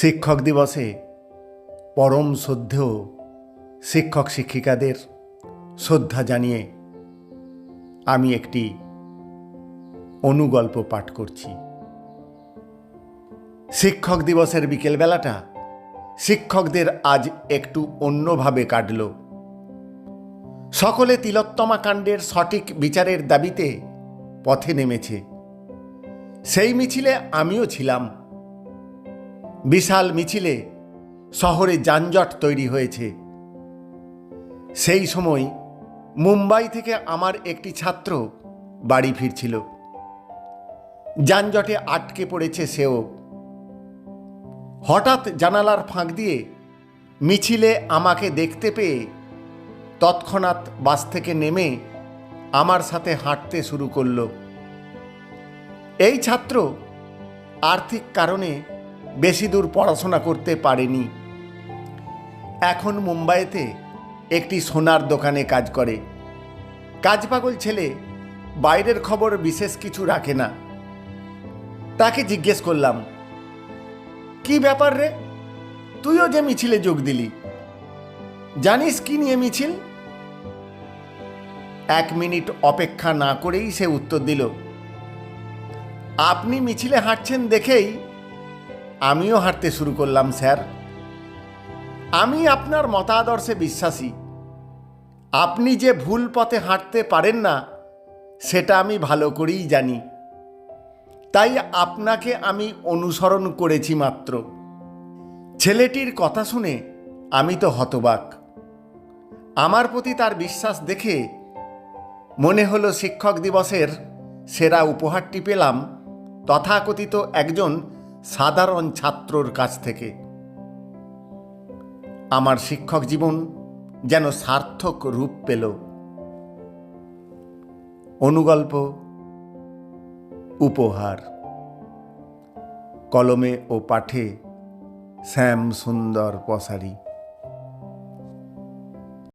শিক্ষক দিবসে পরম শ্রদ্ধেয় শিক্ষক শিক্ষিকাদের শ্রদ্ধা জানিয়ে আমি একটি অনুগল্প পাঠ করছি। শিক্ষক দিবসের বিকেলবেলাটা শিক্ষকদের আজ একটু অন্যভাবে কাটল। সকলে তিলোত্তমা কাণ্ডের সঠিক বিচারের দাবিতে পথে নেমেছে। সেই মিছিলে আমিও ছিলাম। বিশাল মিছিলে শহরে যানজট তৈরি হয়েছে। সেই সময় মুম্বাই থেকে আমার একটি ছাত্র বাড়ি ফিরছিল। যানজটে আটকে পড়েছে সেও। হঠাৎ জানালার ফাঁক দিয়ে মিছিলে আমাকে দেখতে পেয়ে তৎক্ষণাৎ বাস থেকে নেমে আমার সাথে হাঁটতে শুরু করল। এই ছাত্র আর্থিক কারণে বেশি দূর পড়াশোনা করতে পারেনি। এখন মুম্বাইতে একটি সোনার দোকানে কাজ করে। কাজ পাগল ছেলে বাইরের খবর বিশেষ কিছু রাখে না। তাকে জিজ্ঞেস করলাম, কি ব্যাপার রে? তুইও যে মিছিলে যোগ দিলি। জানিস কি নিয়ে মিছিল? এক মিনিট অপেক্ষা না করেই সে উত্তর দিল, আপনি মিছিলে হাঁটছেন দেখেই আমিও হাঁটতে শুরু করলাম, স্যার। আমি আপনার মতাদর্শে বিশ্বাসী। আপনি যে ভুল পথে হাঁটতে পারেন না, সেটা আমি ভালো করেই জানি। তাই আপনাকে আমি অনুসরণ করেছি মাত্র। ছেলেটির কথা শুনে আমি তো হতবাক। আমার প্রতি তার বিশ্বাস দেখে মনে হলো শিক্ষক দিবসের সেরা উপহারটি পেলাম। তথাকথিত একজন সাধারণ ছাত্রর কাছ থেকে। আমার শিক্ষক জীবন যেন সার্থক রূপ পেল। অনুগল্প, উপহার। কলমে ও পাঠে শ্যাম সুন্দর পসারি।